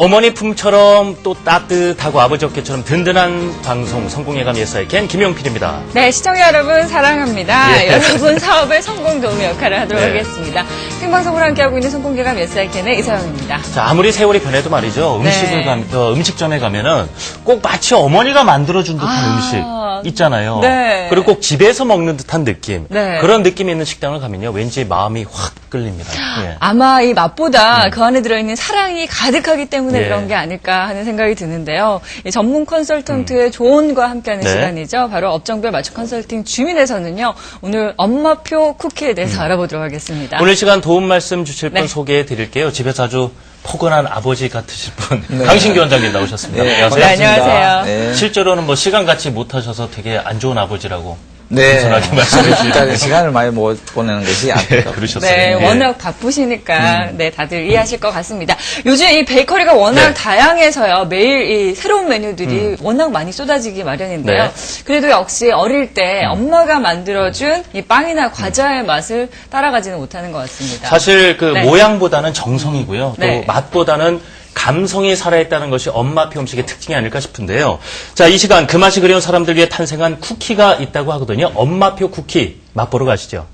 네, 어머니 품처럼 또 따뜻하고 아버지 어깨처럼 든든한 방송 성공예감 예사의 겐 김용필입니다. 네, 시청자 여러분 사랑합니다. 예. 여러분 사업의 성공 도우 역할을 하도록 네. 하겠습니다. 생방송으로 함께하고 있는 성공개감 예사이켄의 이서영입니다. 자, 아무리 세월이 변해도 말이죠. 음식을 네. 가, 어, 음식점에 가면은 꼭 마치 어머니가 만들어준 듯한 아. 음식 있잖아요. 네. 그리고 꼭 집에서 먹는 듯한 느낌. 네. 그런 느낌이 있는 식당을 가면요. 왠지 마음이 확 끌립니다. 예. 아마 이 맛보다 그 안에 들어있는 사랑이 가득하기 때문에 예. 그런 게 아닐까 하는 생각이 드는데요. 이 전문 컨설턴트의 조언과 함께하는 네. 시간이죠. 바로 업종별 맞춤 컨설팅 주민에서는요. 오늘 엄마표 쿠키에 대해서 알아보도록 하겠습니다. 오늘 시간 도움 말씀 주실 분 네. 소개해 드릴게요. 집에서 아주 포근한 아버지 같으실 분. 네. 강신기 원장님 나오셨습니다. 네, 안녕하세요. 네, 안녕하세요. 네. 실제로는 뭐 시간 같이 못 하셔서 되게 안 좋은 아버지라고 네. 겸손하게 말씀해 주시네요. 일단 시간을 많이 못 보내는 것이 안타깝습니다. 그러셨어요. 네, 예. 워낙 바쁘시니까 네 다들 이해하실 것 같습니다. 요즘 이 베이커리가 워낙 네. 다양해서요 매일 이 새로운 메뉴들이 워낙 많이 쏟아지기 마련인데요. 네. 그래도 역시 어릴 때 엄마가 만들어준 이 빵이나 과자의 맛을 따라가지는 못하는 것 같습니다. 사실 그 네. 모양보다는 정성이고요. 또 네. 맛보다는 감성이 살아있다는 것이 엄마표 음식의 특징이 아닐까 싶은데요. 자, 이 시간 그 맛이 그리운 사람들 위해 탄생한 쿠키가 있다고 하거든요. 엄마표 쿠키 맛보러 가시죠.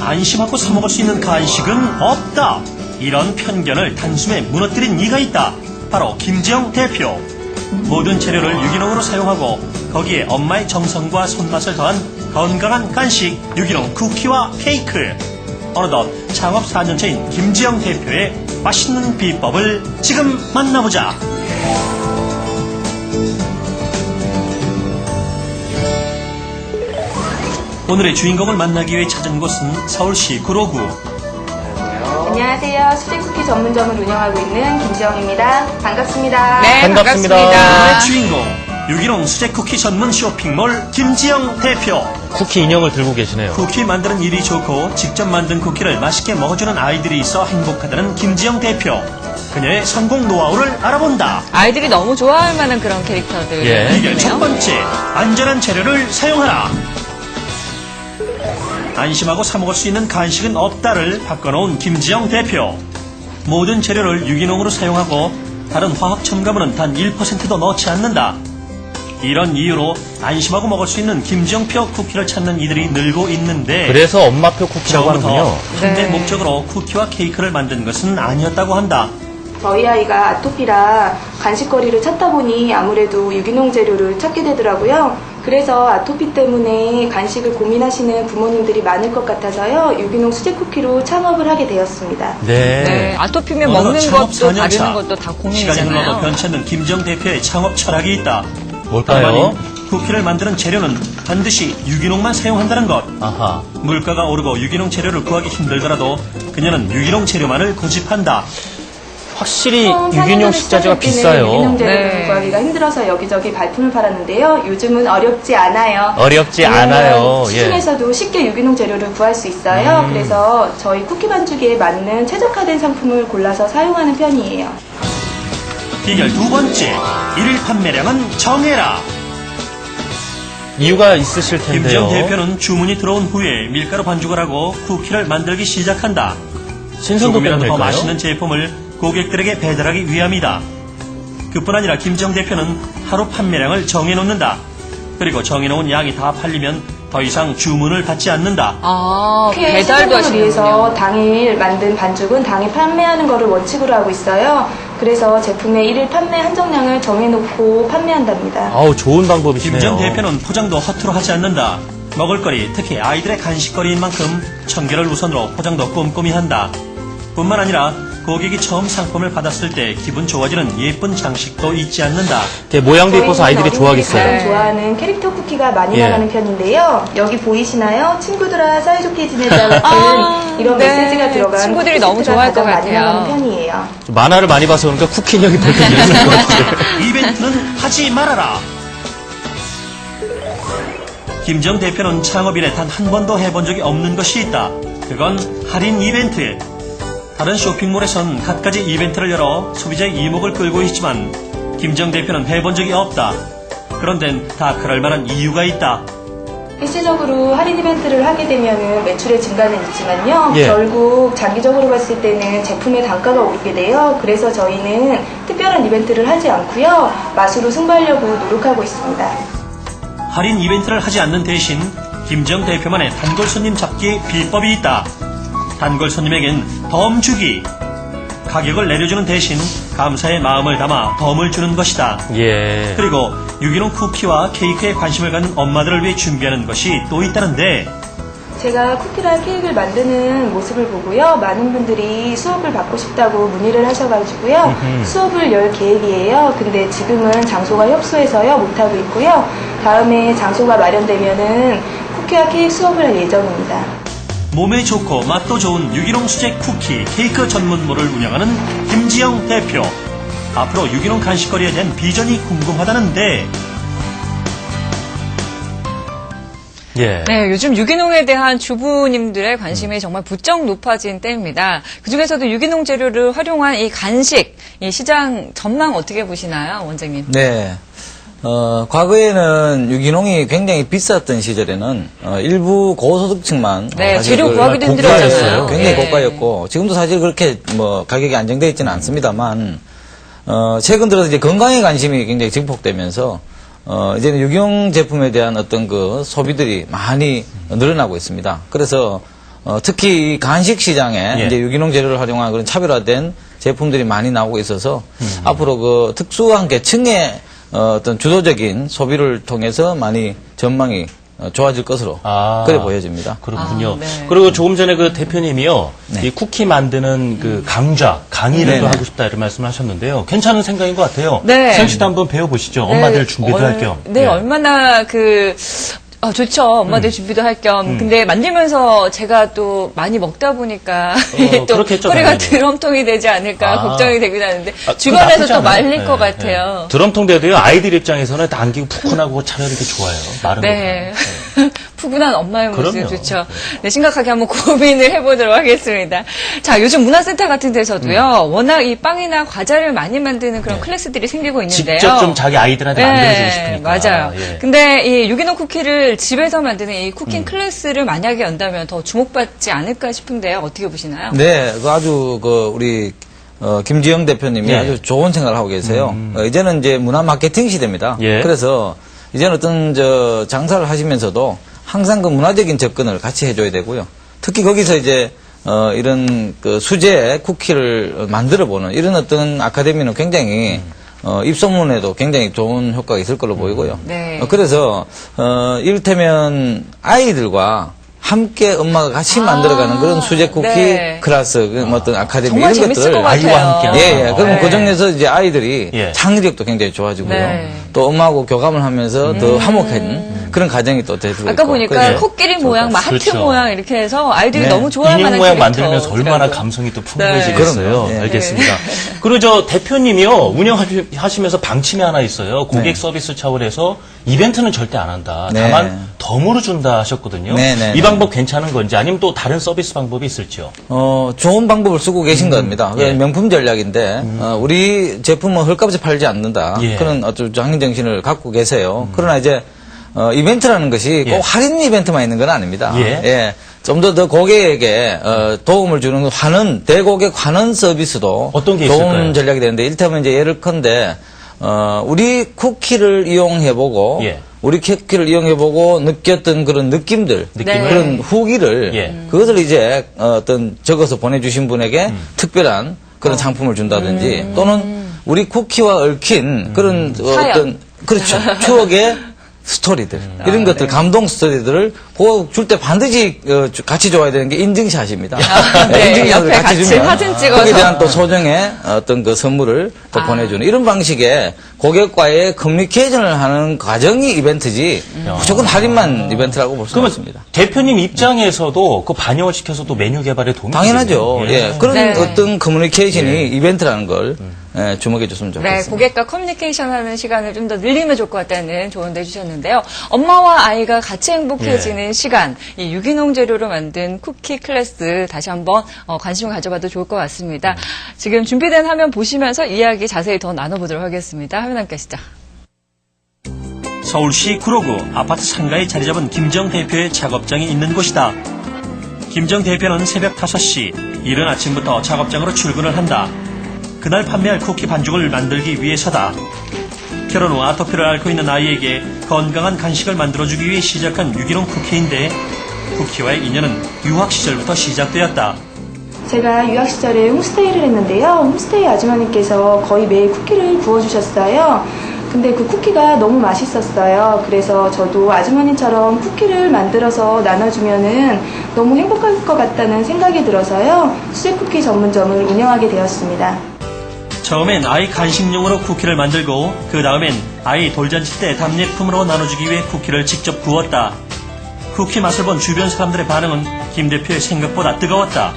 안심하고 사 먹을 수 있는 간식은 없다. 이런 편견을 단숨에 무너뜨린 이가 있다. 바로 김지영 대표. 모든 재료를 유기농으로 사용하고 거기에 엄마의 정성과 손맛을 더한 건강한 간식 유기농 쿠키와 케이크. 어느덧 창업 4년차인 김지영 대표의 맛있는 비법을 지금 만나보자. 오늘의 주인공을 만나기 위해 찾은 곳은 서울시 구로구. 안녕하세요. 수제쿠키 전문점을 운영하고 있는 김지영입니다. 반갑습니다. 네, 반갑습니다. 오늘의 반갑습니다. 주인공 유기농 수제 쿠키 전문 쇼핑몰 김지영 대표. 쿠키 인형을 들고 계시네요. 쿠키 만드는 일이 좋고 직접 만든 쿠키를 맛있게 먹어주는 아이들이 있어 행복하다는 김지영 대표. 그녀의 성공 노하우를 알아본다. 아이들이 너무 좋아할 만한 그런 캐릭터들. 예. 이게 첫 번째, 안전한 재료를 사용하라. 안심하고 사먹을 수 있는 간식은 없다를 바꿔놓은 김지영 대표. 모든 재료를 유기농으로 사용하고 다른 화학 첨가물은 단 1%도 넣지 않는다. 이런 이유로 안심하고 먹을 수 있는 김지영표 쿠키를 찾는 이들이 늘고 있는데 그래서 엄마표 쿠키라고 하는군요. 판매 네. 목적으로 쿠키와 케이크를 만든 것은 아니었다고 한다. 저희 아이가 아토피라 간식거리를 찾다 보니 아무래도 유기농 재료를 찾게 되더라고요. 그래서 아토피 때문에 간식을 고민하시는 부모님들이 많을 것 같아서요. 유기농 수제 쿠키로 창업을 하게 되었습니다. 네. 네, 아토피면 어느덧 먹는 것도 4년 차. 바르는 것도 다 시간이 흘러도 고민이잖아요. 변치 않는 김정 대표의 창업 철학이 있다. 뭘까요? 쿠키를 만드는 재료는 반드시 유기농만 사용한다는 것. 아하. 물가가 오르고 유기농 재료를 구하기 힘들더라도 그녀는 유기농 재료만을 고집한다. 확실히 처음 유기농 식자재가 비싸요. 유기농 재료를 네. 구하기가 힘들어서 여기저기 발품을 팔았는데요. 요즘은 어렵지 않아요. 어렵지 않아요. 예. 음. 시중에서도 쉽게 유기농 재료를 구할 수 있어요. 그래서 저희 쿠키 반죽에 맞는 최적화된 상품을 골라서 사용하는 편이에요. 비결 두 번째, 일일 판매량은 정해라. 이유가 있으실 텐데요. 김지영 대표는 주문이 들어온 후에 밀가루 반죽을 하고 쿠키를 만들기 시작한다. 신선도 조금이라도 더? 맛있는 제품을 고객들에게 배달하기 위함이다. 그뿐 아니라 김정 대표는 하루 판매량을 정해놓는다. 그리고 정해놓은 양이 다 팔리면 더 이상 주문을 받지 않는다. 아, 배달도. 위해서 당일 만든 반죽은 당일 판매하는 것을 원칙으로 하고 있어요. 그래서 제품의 일일 판매 한정량을 정해놓고 판매한답니다. 아우 좋은 방법이시네요. 김정 대표는 포장도 허투루 하지 않는다. 먹을거리, 특히 아이들의 간식거리인 만큼 청결을 우선으로 포장도 꼼꼼히 한다. 뿐만 아니라 고객이 처음 상품을 받았을 때 기분 좋아지는 예쁜 장식도 잊지 않는다. 이렇게 모양도 이뻐서 아이들이 좋아하겠어요. 가장 네. 좋아하는 캐릭터 쿠키가 많이 예. 나가는 편인데요. 여기 보이시나요? 친구들아 사이좋게 지내자 같은 아, 이런 네. 메시지가 들어간 친구들이 너무 좋아할 것 가장 많이 같아요. 나가는 편이에요. 좀 만화를 많이 봐서 그러니까 쿠키 인형이 볼때 있는 것 같아요. 이벤트는 하지 말아라. 김정 대표는 창업 이래 단 한 번도 해본 적이 없는 것이 있다. 그건 할인 이벤트. 다른 쇼핑몰에선 갖가지 이벤트를 열어 소비자의 이목을 끌고 있지만 김정 대표는 해본 적이 없다. 그런데 다 그럴 만한 이유가 있다. 일시적으로 할인 이벤트를 하게 되면 매출의 증가는 있지만요. 예. 결국 장기적으로 봤을 때는 제품의 단가가 오르게 돼요. 그래서 저희는 특별한 이벤트를 하지 않고요. 맛으로 승부하려고 노력하고 있습니다. 할인 이벤트를 하지 않는 대신 김정 대표만의 단골 손님 잡기 비법이 있다. 단골 손님에겐 덤 주기. 가격을 내려주는 대신 감사의 마음을 담아 덤을 주는 것이다. 예. 그리고 유기농 쿠키와 케이크에 관심을 갖는 엄마들을 위해 준비하는 것이 또 있다는데 제가 쿠키랑 케이크를 만드는 모습을 보고요. 많은 분들이 수업을 받고 싶다고 문의를 하셔가지고요. 수업을 열 계획이에요. 근데 지금은 장소가 협소해서요. 못하고 있고요. 다음에 장소가 마련되면은 쿠키와 케이크 수업을 할 예정입니다. 몸에 좋고 맛도 좋은 유기농 수제 쿠키, 케이크 전문몰을 운영하는 김지영 대표. 앞으로 유기농 간식거리에 대한 비전이 궁금하다는데 예. 네, 요즘 유기농에 대한 주부님들의 관심이 정말 부쩍 높아진 때입니다. 그 중에서도 유기농 재료를 활용한 이 간식, 이 시장 전망 어떻게 보시나요, 원장님? 네. 어, 과거에는 유기농이 굉장히 비쌌던 시절에는 어, 일부 고소득층만 네, 어, 사실 재료 구하기도 고가였어요. 힘들었잖아요. 굉장히 네. 고가였고 지금도 사실 그렇게 뭐 가격이 안정되어 있지는 않습니다만 어, 최근 들어서 이제 건강에 관심이 굉장히 증폭되면서 어, 이제는 유기농 제품에 대한 어떤 그 소비들이 많이 늘어나고 있습니다. 그래서 어, 특히 이 간식 시장에 예. 이제 유기농 재료를 활용한 그런 차별화된 제품들이 많이 나오고 있어서 음. 앞으로 그 특수한 계층의 어, 어떤 주도적인 소비를 통해서 많이 전망이 어, 좋아질 것으로 아. 그래 보여집니다. 그렇군요. 아, 네. 그리고 조금 전에 그 대표님이요, 이 쿠키 만드는 그 강좌, 강의를 또 네네. 하고 싶다 이런 말씀을 하셨는데요. 괜찮은 생각인 것 같아요. 네. 생 씨도 한번 배워보시죠. 엄마들 준비도 얼- 할 겸. 네, 예. 얼마나 그, 아, 좋죠. 엄마들 준비도 할 겸. 근데 만들면서 제가 또 많이 먹다 보니까 이게 또 그렇겠죠, 허리가 당연히. 드럼통이 되지 않을까 아. 걱정이 되긴 하는데 아, 그거 주변에서 나쁘지 또 않아요. 말릴 것 네, 같아요. 네. 드럼통 대도요, 아이들 입장에서는 당기고 푸근하고 차라리 이렇게 좋아요. 마른 네. 거. 푸근한 엄마의 모습 그럼요. 좋죠. 네, 심각하게 한번 고민을 해보도록 하겠습니다. 자, 요즘 문화센터 같은 데서도요, 워낙 이 빵이나 과자를 많이 만드는 그런 클래스들이 생기고 있는데요. 네. 직접 좀 자기 아이들한테 만들어주고 싶으니까. 맞아요. 예. 근데 이 유기농 쿠키를 집에서 만드는 이 쿠킹 음. 클래스를 만약에 연다면 더 주목받지 않을까 싶은데요. 어떻게 보시나요? 네, 그 아주 그 우리 어, 김지영 대표님이 예. 아주 좋은 생각을 하고 계세요. 어, 이제는 이제 문화 마케팅 시대입니다. 예. 그래서 이제는 어떤 저 장사를 하시면서도 항상 그 문화적인 접근을 같이 해줘야 되고요. 특히 거기서 이제 어, 이런 그 수제 쿠키를 만들어 보는 이런 어떤 아카데미는 굉장히 어, 입소문에도 굉장히 좋은 효과가 있을 걸로 보이고요. 네. 어, 그래서 어, 이를테면 아이들과 함께 엄마가 같이 만들어가는 그런 수제 쿠키 네. 클래스, 그뭐 어떤 아카데미 정말 이런 재밌을 것들. 아이와 함께 하는 예, 예. 그럼 네. 그 중에서 이제 아이들이 예. 창의력도 굉장히 좋아지고요. 네. 또 엄마하고 교감을 하면서 더 화목한 그런 가정이 또 되고 음. 아까 보니까 그래서 코끼리 모양, 막 하트 그렇죠. 모양 이렇게 해서 아이들이 네. 너무 좋아할 인형 만한 모양 만들면서 얼마나. 감성이 또 네. 풍부해지겠어요. 예. 알겠습니다. 그리고 저 대표님이요 운영하시면서 방침이 하나 있어요. 고객 네. 서비스 차원에서 이벤트는 절대 안 한다. 네. 다만 덤으로 준다 하셨거든요. 네, 네, 이 네. 방법 괜찮은 건지 아니면 또 다른 서비스 방법이 있을지요? 어, 좋은 방법을 쓰고 계신 겁니다. 예. 명품 전략인데, 어, 우리 제품은 헐값에 팔지 않는다. 예. 그런 어떤 장인 정신을 갖고 계세요. 그러나 이제, 어, 이벤트라는 것이 꼭 예. 할인 이벤트만 있는 건 아닙니다. 예. 좀 더 더 고객에게 어, 도움을 주는 환원, 대고객 환원 서비스도 어떤 게 좋은 있을까요? 전략이 되는데, 이를테면 이제 예를 컨대, 어, 우리 쿠키를 이용해보고, 예. 우리 쿠키를 이용해보고 느꼈던 그런 느낌들, 느낌을? 그런 후기를 예. 그것을 이제 어, 어떤 적어서 보내주신 분에게 특별한 그런 상품을 준다든지 또는 우리 쿠키와 얽힌 그런 어, 사연. 어떤 그렇죠 추억의 스토리들 이런 것들 감동 스토리들을 꼭줄때 반드시 어, 주- 같이 줘야 되는 게 인증샷입니다. 네, 인증샷을 옆에 같이 사진 찍어서. 거기에 대한 또 소정의 어떤 그 선물을 또 아. 보내주는 이런 방식의 고객과의 커뮤니케이션을 하는 과정이 이벤트지 무조건 할인만 이벤트라고 볼 수는 그러면 없습니다. 대표님 입장에서도 그 반영을 시켜서 또 메뉴 개발에 도움이 당연하죠. 되겠네요. 예. 그런 네. 어떤 커뮤니케이션이 이벤트라는 걸 예, 주목해 줬으면 네, 좋겠습니다. 고객과 커뮤니케이션 하는 시간을 좀 더 늘리면 좋을 것 같다는 조언도 해주셨는데요. 엄마와 아이가 같이 행복해지는 시간, 이 유기농 재료로 만든 쿠키 클래스 다시 한번 어, 관심을 가져봐도 좋을 것 같습니다. 지금 준비된 화면 보시면서 이야기 자세히 더 나눠보도록 하겠습니다. 화면 함께 하시죠. 서울시 구로구 아파트 상가에 자리 잡은 김정 대표의 작업장이 있는 곳이다. 김정 대표는 새벽 5시 이른 아침부터 작업장으로 출근을 한다. 그날 판매할 쿠키 반죽을 만들기 위해서다. 결혼 후 아토피를 앓고 있는 아이에게 건강한 간식을 만들어주기 위해 시작한 유기농 쿠키인데 쿠키와의 인연은 유학 시절부터 시작되었다. 제가 유학 시절에 홈스테이를 했는데요. 홈스테이 아주머니께서 거의 매일 쿠키를 구워주셨어요. 근데 그 쿠키가 너무 맛있었어요. 그래서 저도 아주머니처럼 쿠키를 만들어서 나눠주면은 너무 행복할 것 같다는 생각이 들어서요. 수제 쿠키 전문점을 운영하게 되었습니다. 처음엔 아이 간식용으로 쿠키를 만들고 그 다음엔 아이 돌잔치 때 답례품으로 나눠주기 위해 쿠키를 직접 구웠다. 쿠키 맛을 본 주변 사람들의 반응은 김 대표의 생각보다 뜨거웠다.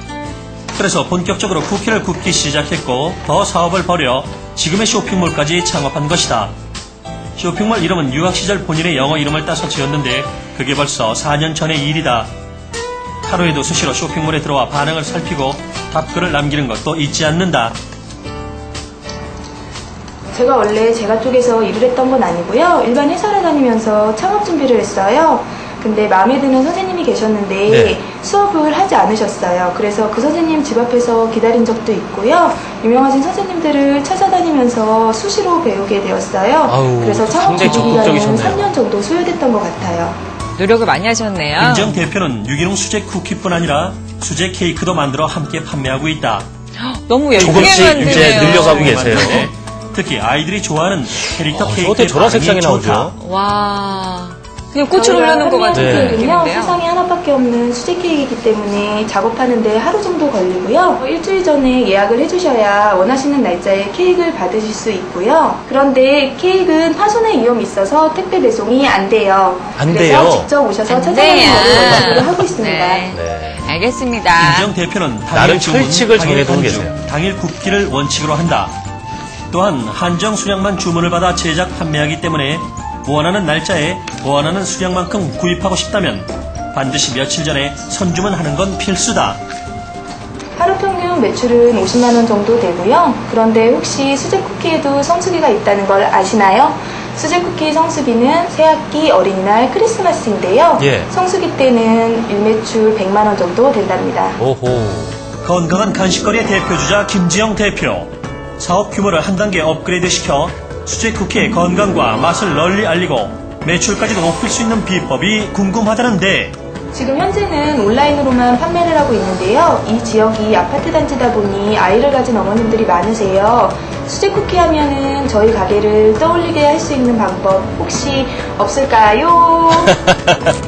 그래서 본격적으로 쿠키를 굽기 시작했고 더 사업을 벌여 지금의 쇼핑몰까지 창업한 것이다. 쇼핑몰 이름은 유학 시절 본인의 영어 이름을 따서 지었는데 그게 벌써 4년 전의 일이다. 하루에도 수시로 쇼핑몰에 들어와 반응을 살피고 답글을 남기는 것도 잊지 않는다. 제가 원래 제가 쪽에서 일을 했던 건 아니고요. 일반 회사를 다니면서 창업 준비를 했어요. 근데 마음에 드는 선생님이 계셨는데 네. 수업을 하지 않으셨어요. 그래서 그 선생님 집 앞에서 기다린 적도 있고요. 유명하신 선생님들을 찾아다니면서 수시로 배우게 되었어요. 아우, 그래서 창업 상당히 준비 기간은 적극적이셨네요. 3년 정도 소요됐던 것 같아요. 노력을 많이 하셨네요. 김정 대표는 유기농 수제 쿠키뿐 아니라 수제 케이크도 만들어 함께 판매하고 있다. 너무 예쁘게 조금씩 만드네요. 이제 늘려가고 계세요. 특히 아이들이 좋아하는 캐릭터 어, 케이크 어떻게 저런 색상이 나오죠? 와, 그냥 꽃을 저희가 올려놓은 것 같은 네. 케이크는요, 느낌인데요. 세상에 하나밖에 없는 수제 케이크이기 때문에 작업하는데 하루 정도 걸리고요. 일주일 전에 예약을 해주셔야 원하시는 날짜에 케이크를 받으실 수 있고요. 그런데 케이크는 파손의 위험이 있어서 택배 배송이 안 돼요. 안 그래서 돼요? 직접 오셔서 안 찾아가는 돼요. 걸로 원칙으로 하고 있습니다. 네. 네. 알겠습니다. 김정 대표는 당일 나름 주문, 철칙을 당일 정해두고 반죽, 계세요. 당일 굽기를 원칙으로 한다. 또한 한정 수량만 주문을 받아 제작 판매하기 때문에 원하는 날짜에 원하는 수량만큼 구입하고 싶다면 반드시 며칠 전에 선주문하는 건 필수다. 하루 평균 매출은 50만 원 정도 되고요. 그런데 혹시 수제 쿠키에도 성수기가 있다는 걸 아시나요? 수제 쿠키 성수기는 새학기, 어린이날, 크리스마스인데요. 예. 성수기 때는 일매출 100만 원 정도 된답니다. 오호. 건강한 간식거리의 대표주자 김지영 대표. 사업 규모를 한 단계 업그레이드 시켜 수제 쿠키의 건강과 맛을 널리 알리고 매출까지도 높일 수 있는 비법이 궁금하다는데 지금 현재는 온라인으로만 판매를 하고 있는데요. 이 지역이 아파트 단지다 보니 아이를 가진 어머님들이 많으세요. 수제 쿠키 하면은 저희 가게를 떠올리게 할 수 있는 방법 혹시 없을까요?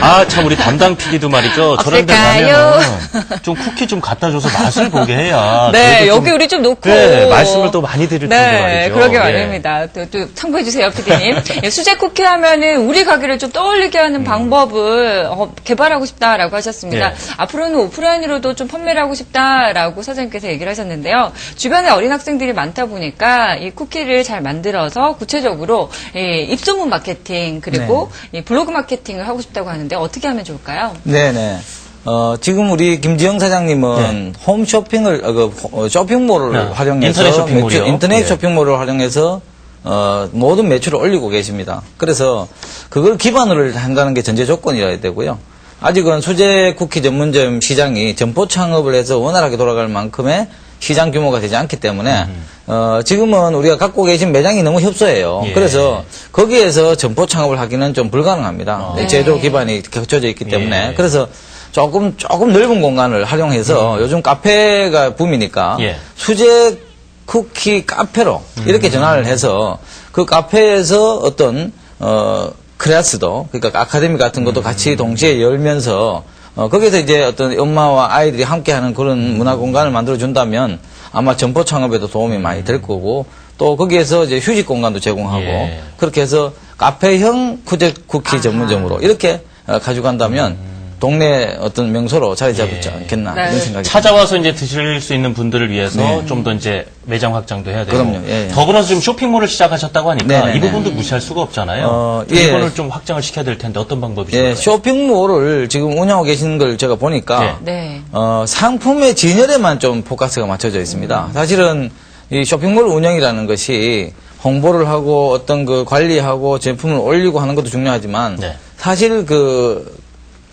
아, 참, 우리 담당 PD도 말이죠. 저런 데 없을까요? 가면 좀 쿠키 좀 갖다 줘서 맛을 보게 해야. 네, 저희도 여기 좀- 우리 좀 놓고. 네, 말씀을 또 많이 드릴 텐데 네, 말이죠. 그러게 예. 말입니다. 또, 또 참고해주세요, 피디님. 예, 수제 쿠키 하면은 우리 가게를 좀 떠올리게 하는 음. 방법을 어, 개발하고 싶다라고 하셨습니다. 예. 앞으로는 오프라인으로도 좀 판매를 하고 싶다라고 사장님께서 얘기를 하셨는데요. 주변에 어린 학생들이 많다 보니까 이 쿠키를 잘 만들어서 구체적으로 이 입소문 마케팅 그리고 네. 이 블로그 마케팅을 하고 싶다고 하는데 어떻게 하면 좋을까요? 네네. 어, 지금 우리 김지영 사장님은 홈쇼핑을, 어, 그, 어, 쇼핑몰을 네. 활용해서. 인터넷 쇼핑몰이요? 매출- 인터넷 예. 쇼핑몰을 활용해서, 어, 모든 매출을 올리고 계십니다. 그래서 그걸 기반으로 한다는 게 전제 조건이어야 되고요. 아직은 수제 쿠키 전문점 시장이 점포 창업을 해서 원활하게 돌아갈 만큼의 시장 규모가 되지 않기 때문에 어, 지금은 우리가 갖고 계신 매장이 너무 협소해요. 예. 그래서 거기에서 점포 창업을 하기는 좀 불가능합니다. 제조 기반이 갖춰져 있기 때문에 예. 그래서 조금 조금 넓은 공간을 활용해서 요즘 카페가 붐이니까 예. 수제 쿠키 카페로 이렇게 전환을 해서 그 카페에서 어떤 어 클래스도 그러니까 아카데미 같은 것도 같이 동시에 열면서 어 거기서 이제 어떤 엄마와 아이들이 함께하는 그런 문화 공간을 만들어 준다면 아마 점포 창업에도 도움이 많이 될 거고 또 거기에서 이제 휴식 공간도 제공하고 예. 그렇게 해서 카페형 쿠제 쿠키 전문점으로 이렇게 어, 가져간다면 동네 어떤 명소로 자리 잡지 예. 않겠나 네. 이런 생각이 찾아와서 이제 드실 수 있는 분들을 위해서 네. 좀더 이제 매장 확장도 해야 되고. 그럼요. 예, 예. 더불어서 지금 쇼핑몰을 시작하셨다고 하니까 네, 네, 이 네. 부분도 무시할 수가 없잖아요. 어, 좀 예. 이거를 좀 확장을 시켜야 될 텐데 어떤 방법이 예, 좋을까요? 쇼핑몰을 지금 운영하고 계시는 걸 제가 보니까 네. 어, 상품의 진열에만 좀 포커스가 맞춰져 있습니다. 사실은 이 쇼핑몰 운영이라는 것이 홍보를 하고 어떤 그 관리하고 제품을 올리고 하는 것도 중요하지만 네. 사실 그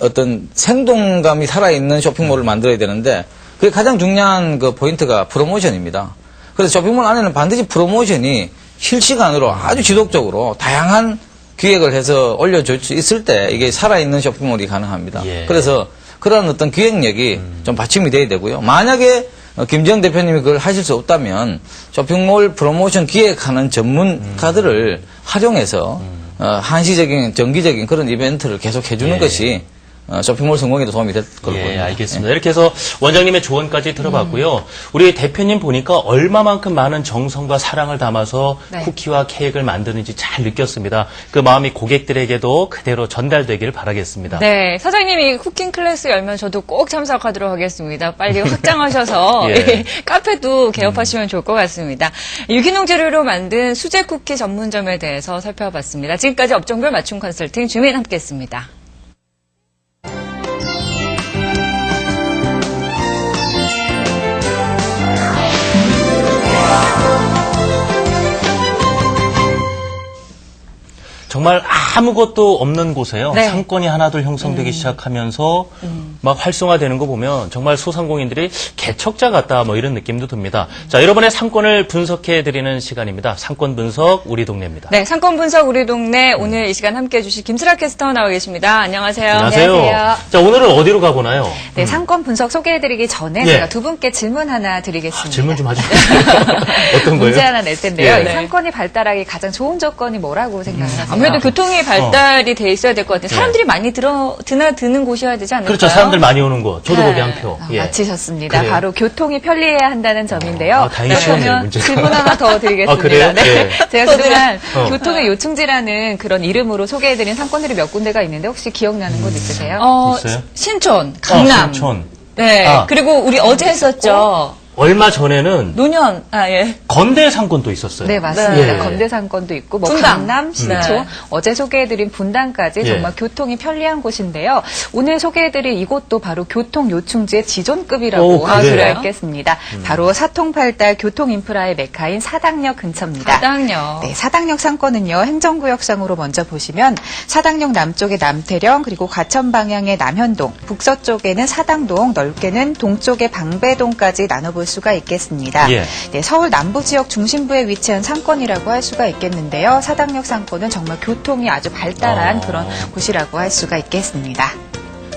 어떤 생동감이 살아있는 쇼핑몰을 만들어야 되는데 그게 가장 중요한 그 포인트가 프로모션입니다. 그래서 쇼핑몰 안에는 반드시 프로모션이 실시간으로 아주 지속적으로 다양한 기획을 해서 올려줄 수 있을 때 이게 살아있는 쇼핑몰이 가능합니다. 예. 그래서 그런 어떤 기획력이 음. 좀 받침이 돼야 되고요. 만약에 어, 김지영 대표님이 그걸 하실 수 없다면 쇼핑몰 프로모션 기획하는 전문가들을 활용해서 어, 한시적인 정기적인 그런 이벤트를 계속 해주는 음. 예. 것이 어, 쇼핑몰 성공에도 도움이 될 걸로 예, 보입니다. 알겠습니다. 이렇게 해서 원장님의 조언까지 들어봤고요. 음. 우리 대표님 보니까 얼마만큼 많은 정성과 사랑을 담아서 네. 쿠키와 케이크를 만드는지 잘 느꼈습니다. 그 마음이 고객들에게도 그대로 전달되기를 바라겠습니다. 네, 사장님이 쿠킹 클래스 열면 저도 꼭 참석하도록 하겠습니다. 빨리 확장하셔서 예. 예, 카페도 개업하시면 좋을 것 같습니다. 유기농 재료로 만든 수제 쿠키 전문점에 대해서 살펴봤습니다. 지금까지 업종별 맞춤 컨설팅 주민 함께했습니다. 정말 아무것도 없는 곳에요. 네. 상권이 하나둘 형성되기 시작하면서 막 활성화되는 거 보면 정말 소상공인들이 개척자 같다 뭐 이런 느낌도 듭니다. 자, 여러분의 상권을 분석해 드리는 시간입니다. 상권 분석 우리 동네입니다. 네, 상권 분석 우리 동네 오늘 이 시간 함께 해 주실 김슬아 캐스터 나와 계십니다. 안녕하세요. 안녕하세요. 안녕하세요. 자, 오늘은 어디로 가보나요? 네, 상권 분석 소개해 드리기 전에 예. 제가 두 분께 질문 하나 드리겠습니다. 질문 좀 하죠. 어떤 거예요? 문제 하나 낼 텐데요. 예. 이 상권이 발달하기 가장 좋은 조건이 뭐라고 생각하세요? 아무래도 교통이 발달이 돼 있어야 될 것 같아요. 사람들이 많이 들어 드나드는 곳이어야 되지 않을까요? 그렇죠. 사람들 많이 오는 곳. 저도 네. 거기 한 표. 아, 예. 맞히셨습니다. 그래요. 바로 교통이 편리해야 한다는 점인데요. 아, 다행히 쉬웠네요, 그러면 문제가. 질문 하나 더 드리겠습니다. 아, 그래요? 네. 예. 제가 그동안 어. 교통의 요충지라는 그런 이름으로 소개해드린 상권들이 몇 군데가 있는데 혹시 기억나는 곳 있으세요? 어, 있어요? 신촌, 강남. 어, 신촌. 네. 아. 그리고 우리 어제 했었죠. 얼마 전에는 노년, 아, 예. 건대 상권도 있었어요. 네, 맞습니다. 예. 건대 상권도 있고, 뭐, 분당. 강남, 신촌, 네. 어제 소개해드린 분당까지 예. 정말 교통이 편리한 곳인데요. 오늘 소개해드릴 이곳도 바로 교통 요충지의 지존급이라고 오, 할 그래요? 있겠습니다. 바로 사통팔달 교통 인프라의 메카인 사당역 근처입니다. 사당역. 네, 사당역 상권은요, 행정구역상으로 먼저 보시면 사당역 남쪽에 남태령, 그리고 과천 방향의 남현동, 북서쪽에는 사당동, 넓게는 동쪽의 방배동까지 나눠볼 수가 있겠습니다. 예. 네, 서울 남부 지역 중심부에 위치한 상권이라고 할 수가 있겠는데요. 사당역 상권은 정말 교통이 아주 발달한 어. 그런 곳이라고 할 수가 있겠습니다.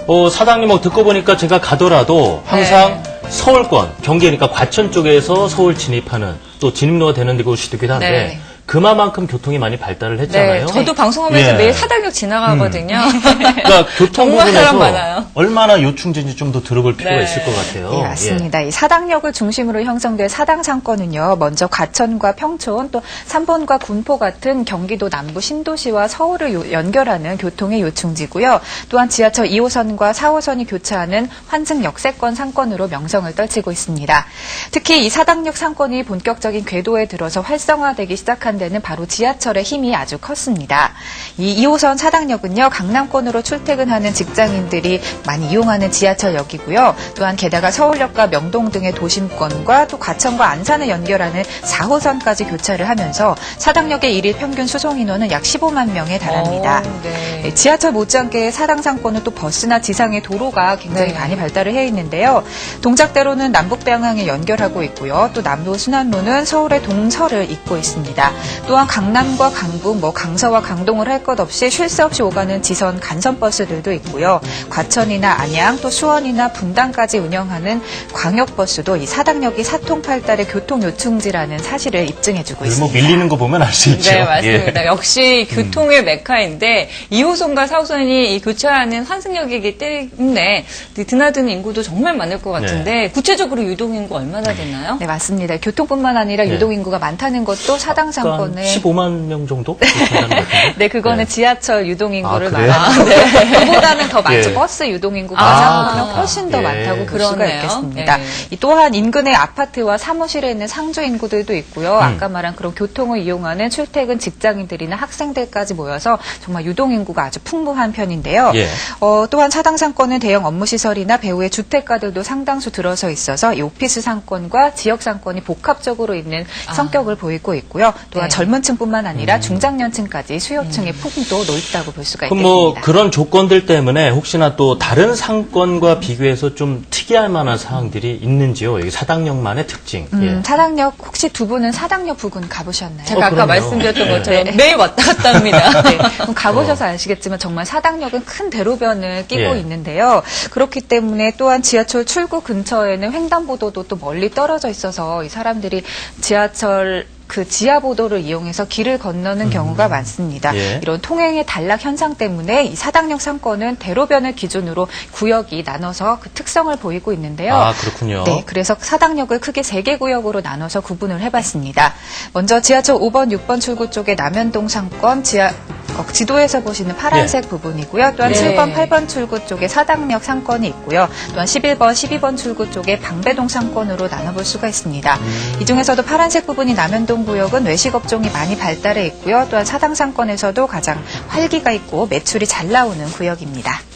어, 사장님 뭐 듣고 보니까 제가 가더라도 항상 네. 서울권, 경기니까 과천 쪽에서 서울 진입하는 또 진입로가 되는 곳이기도 한데 네. 그만큼 교통이 많이 발달을 했잖아요. 네, 저도 방송하면서 예. 매일 사당역 지나가거든요. 그러니까 교통 부분에서 많아요. 얼마나 요충지인지 좀 더 들어볼 필요가 네. 있을 것 같아요. 네, 맞습니다. 이 사당역을 중심으로 형성된 사당 상권은요, 먼저 과천과 평촌, 또 삼본과 군포 같은 경기도 남부 신도시와 서울을 요- 연결하는 교통의 요충지고요. 또한 지하철 2호선과 4호선이 교차하는 환승 역세권 상권으로 명성을 떨치고 있습니다. 특히 이 사당역 상권이 본격적인 궤도에 들어서 활성화되기 시작한 데는 바로 지하철의 힘이 아주 컸습니다. 이 2호선 사당역은요, 강남권으로 출퇴근하는 직장인들이 많이 이용하는 지하철역이고요. 또한 게다가 서울역과 명동 등의 도심권과 또 과천과 안산을 연결하는 4호선까지 교차를 하면서 사당역의 일일 평균 수송 인원은 약 15만 명에 달합니다. 어, 네. 네, 지하철 못지않게 사당 상권은 또 버스나 지상의 도로가 굉장히 네. 많이 발달을 해 있는데요. 동작대로는 남북 방향에 연결하고 있고요. 또 남부 순환로는 서울의 동서를 잇고 있습니다. 또한 강남과 강북, 뭐 강서와 강동을 할 것 없이 쉴 새 없이 오가는 지선 간선 버스들도 있고요. 과천이나 안양, 또 수원이나 분당까지 운영하는 광역버스도 이 사당역이 사통팔달의 교통 요충지라는 사실을 입증해주고 뭐 있습니다. 밀리는 거 보면 알 수 있죠. 네, 맞습니다. 예. 역시 교통의 메카인데 2호선과 4호선이 이 교차하는 환승역이기 때문에 드나드는 인구도 정말 많을 것 같은데 구체적으로 유동 인구 얼마나 되나요? 네, 맞습니다. 교통뿐만 아니라 네. 유동 인구가 많다는 것도 사당 상권 의 상권은 15만 명 정도 같은데. 네, 그거는 네. 지하철 유동인구를 아? 말하는 데 그보다는 더 많죠. 예. 버스 유동인구가 아, 상권은 훨씬 더 예. 많다고 볼 수가 그러네요. 있겠습니다. 예. 이 또한 인근의 아파트와 사무실에 있는 상주 인구들도 있고요. 음. 아까 말한 그런 교통을 이용하는 출퇴근 직장인들이나 학생들까지 모여서 정말 유동인구가 아주 풍부한 편인데요. 예. 어, 또한 사당 상권은 대형 업무 시설이나 배후의 주택가들도 상당수 들어서 있어서 이 오피스 상권과 지역 상권이 복합적으로 있는 성격을 보이고 있고요. 또한 네. 젊은 층뿐만 아니라 중장년층까지 수요층의 폭도 넓다고 볼 수가 그럼 있겠습니다. 뭐 그런 조건들 때문에 혹시나 또 다른 상권과 비교해서 좀 특이할 만한 사항들이 있는지요? 여기 사당역만의 특징. 음, 예. 사당역 혹시 두 분은 사당역 부근 가보셨나요? 제가 어, 아까 그럼요. 말씀드렸던 네. 것처럼 네. 매일 왔다 갔다 합니다. 네, 그럼 가보셔서 아시겠지만 정말 사당역은 큰 대로변을 끼고 예. 있는데요. 그렇기 때문에 또한 지하철 출구 근처에는 횡단보도도 또 멀리 떨어져 있어서 이 사람들이 지하철 그 지하보도를 이용해서 길을 건너는 경우가 많습니다. 예. 이런 통행의 단락 현상 때문에 이 사당역 상권은 대로변을 기준으로 구역이 나눠서 그 특성을 보이고 있는데요. 아, 그렇군요. 네, 그래서 사당역을 크게 세 개 구역으로 나눠서 구분을 해봤습니다. 먼저 지하철 5번, 6번 출구 쪽에 남현동 상권, 지하, 어, 지도에서 보시는 파란색 부분이고요. 또한 네. 7번, 8번 출구 쪽에 사당역 상권이 있고요. 또한 11번, 12번 출구 쪽에 방배동 상권으로 나눠볼 수가 있습니다. 이 중에서도 파란색 부분이 남현동 구역은 외식 업종이 많이 발달해 있고요. 또한 사당 상권에서도 가장 활기가 있고 매출이 잘 나오는 구역입니다.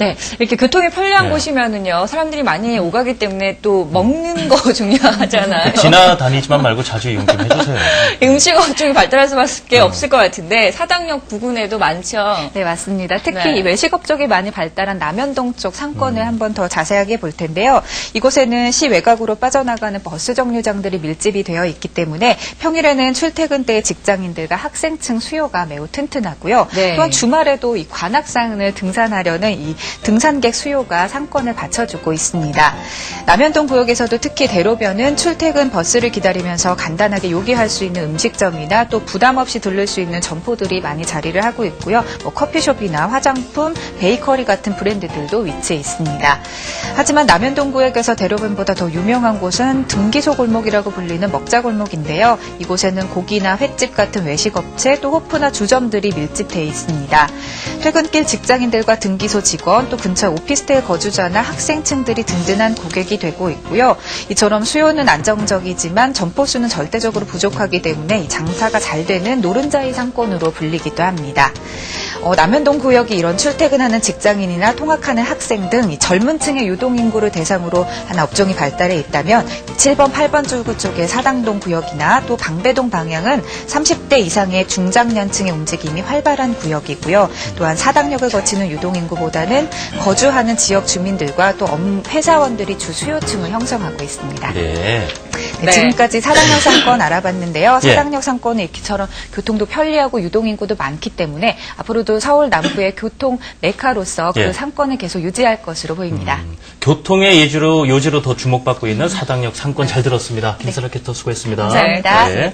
네, 이렇게 교통이 편리한 네. 곳이면은요, 사람들이 많이 오가기 때문에 또 먹는 거 중요하잖아요. 지나다니지만 말고 자주 이용 좀 해주세요. 음식 업종이 발달할 수밖에 음. 없을 것 같은데 사당역 부근에도 많죠. 네, 맞습니다. 특히 네. 이 외식업 쪽이 많이 발달한 남현동 쪽 음. 상권을 한번 더 자세하게 볼 텐데요. 이곳에는 시 외곽으로 빠져나가는 버스 정류장들이 밀집이 되어 있기 때문에 평일에는 출퇴근 때 직장인들과 학생층 수요가 매우 튼튼하고요. 네. 또한 주말에도 이 관악산을 등산하려는 이 등산객 수요가 상권을 받쳐주고 있습니다. 남현동 구역에서도 특히 대로변은 출퇴근 버스를 기다리면서 간단하게 요기할 수 있는 음식점이나 또 부담 없이 들를 수 있는 점포들이 많이 자리를 하고 있고요. 뭐 커피숍이나 화장품, 베이커리 같은 브랜드들도 위치해 있습니다. 하지만 남현동 구역에서 대로변보다 더 유명한 곳은 등기소 골목이라고 불리는 먹자 골목인데요. 이곳에는 고기나 횟집 같은 외식업체 또 호프나 주점들이 밀집돼 있습니다. 퇴근길 직장인들과 등기소 직원 또 근처 오피스텔 거주자나 학생층들이 든든한 고객이 되고 있고요. 이처럼 수요는 안정적이지만 점포 수는 절대적으로 부족하기 때문에 이 장사가 잘 되는 노른자의 상권으로 불리기도 합니다. 어, 남현동 구역이 이런 출퇴근하는 직장인이나 통학하는 학생 등이 젊은 층의 유동인구를 대상으로 하나 업종이 발달해 있다면 7번, 8번 출구 쪽의 사당동 구역이나 또 방배동 방향은 30대 이상의 중장년층의 움직임이 활발한 구역이고요. 또한 사당역을 거치는 유동인구보다는 거주하는 지역 주민들과 또 업- 회사원들이 주 수요층을 형성하고 있습니다. 네. 네, 네. 지금까지 사당역 상권 알아봤는데요. 예. 사당역 상권은 이렇게처럼 교통도 편리하고 유동인구도 많기 때문에 앞으로도 서울 남부의 교통 메카로서 그 예. 상권을 계속 유지할 것으로 보입니다. 교통의 예주로, 요지로 더 주목받고 있는 사당역 상권 잘 들었습니다. 김선호 캐스터 수고했습니다. 감사합니다. 네.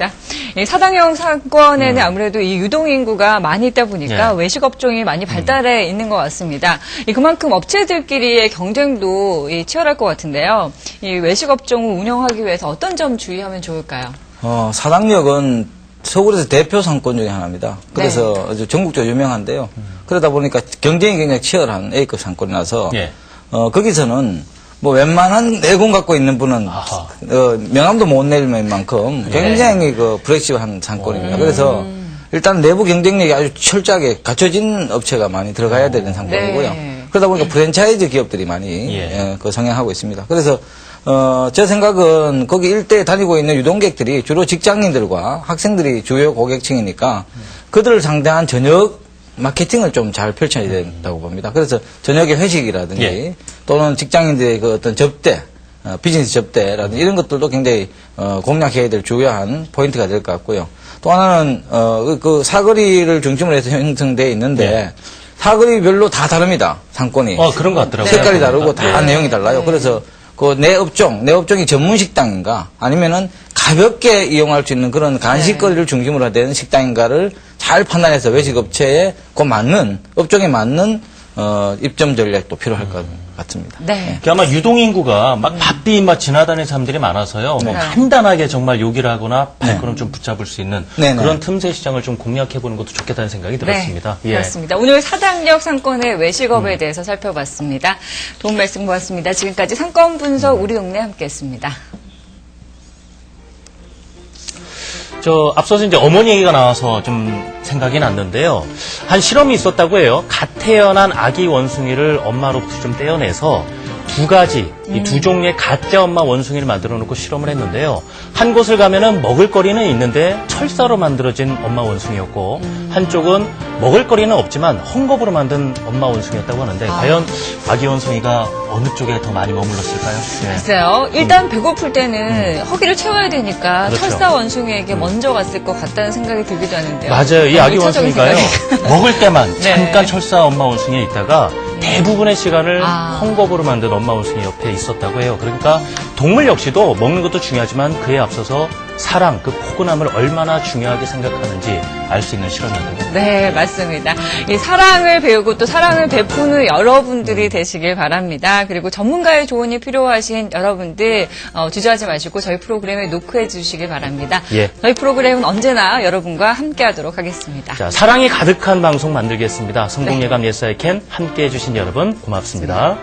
이 사당형 상권에는 아무래도 이 유동 인구가 많이 있다 보니까 네. 외식 업종이 많이 발달해 있는 것 같습니다. 이 그만큼 업체들끼리의 경쟁도 이 치열할 것 같은데요. 이 외식 업종을 운영하기 위해서 어떤 점 주의하면 좋을까요? 어, 사당역은 서울에서 대표 상권 중에 하나입니다. 그래서 아주 전국적으로 유명한데요. 그러다 보니까 경쟁이 굉장히 치열한 A급 상권이라서 예. 어, 거기서는 뭐 웬만한 내공 갖고 있는 분은 아하. 어, 명함도 못 내릴 만큼 굉장히 그 브렉시브한 상권입니다. 그래서 일단 내부 경쟁력이 아주 철저하게 갖춰진 업체가 많이 들어가야 되는 상권이고요. 네. 그러다 보니까 프랜차이즈 기업들이 많이 예. 예, 그 성행하고 있습니다. 그래서 어, 제 생각은 거기 일대에 다니고 있는 유동객들이 주로 직장인들과 학생들이 주요 고객층이니까 그들을 상대한 저녁 마케팅을 좀 잘 펼쳐야 된다고 봅니다. 그래서 저녁에 회식이라든지 예. 또는 직장인들의 그 어떤 접대, 어, 비즈니스 접대라든지 이런 것들도 굉장히 어, 공략해야 될 중요한 포인트가 될 것 같고요. 또 하나는 어, 그, 그 사거리를 중심으로 해서 형성되어 있는데 예. 사거리별로 다 다릅니다. 상권이. 어, 그런 것 같더라고요. 색깔이 다르고 네. 다 내용이 달라요. 그래서 그 내 업종, 내 업종이 전문 식당인가? 아니면은 가볍게 이용할 수 있는 그런 간식거리를 중심으로 된 식당인가를 잘 판단해서 외식업체에 그 맞는 업종에 맞는 어, 입점 전략도 필요할 것 같습니다. 네. 그 아마 유동인구가 막 바삐 막 지나다니는 사람들이 많아서요. 뭐 네. 간단하게 정말 욕을 하거나 발걸음 좀 붙잡을 수 있는 네, 네. 그런 틈새 시장을 좀 공략해 보는 것도 좋겠다는 생각이 들었습니다. 네, 예. 그렇습니다. 오늘 사당역 상권의 외식업에 대해서 살펴봤습니다. 도움 말씀 고맙습니다. 지금까지 상권 분석 우리 동네 함께했습니다. 저 앞서서 이제 어머니 얘기가 나와서 좀 생각이 났는데요. 한 실험이 있었다고 해요. 갓 태어난 아기 원숭이를 엄마로부터 좀 떼어내서 두 가지, 이 두 종류의 가짜 엄마 원숭이를 만들어 놓고 실험을 했는데요. 한 곳을 가면은 먹을거리는 있는데 철사로 만들어진 엄마 원숭이였고, 한쪽은 먹을거리는 없지만 헝겊으로 만든 엄마 원숭이였다고 하는데, 과연 아기 원숭이가 어느 쪽에 더 많이 머물렀을까요? 네. 글쎄요. 일단 배고플 때는 허기를 채워야 되니까 그렇죠. 철사 원숭이에게 먼저 갔을 것 같다는 생각이 들기도 하는데요. 맞아요. 이 어, 아기 원숭이가요. 먹을 때만 네. 잠깐 철사 엄마 원숭이에 있다가 대부분의 시간을 아. 헝겊으로 만든 엄마 원숭이 옆에 있었다고 해요. 그러니까 동물 역시도 먹는 것도 중요하지만 그에 앞서서 사랑, 그 포근함을 얼마나 중요하게 생각하는지 알 수 있는 실험이었던 네, 맞습니다. 이 사랑을 배우고 또 사랑을 베푸는 여러분들이 되시길 바랍니다. 그리고 전문가의 조언이 필요하신 여러분들 어, 주저하지 마시고 저희 프로그램에 노크해 주시길 바랍니다. 예. 저희 프로그램은 언제나 여러분과 함께하도록 하겠습니다. 자, 사랑이 가득한 방송 만들겠습니다. 성공예감 예사의 캔 함께 해 주신 여러분 고맙습니다.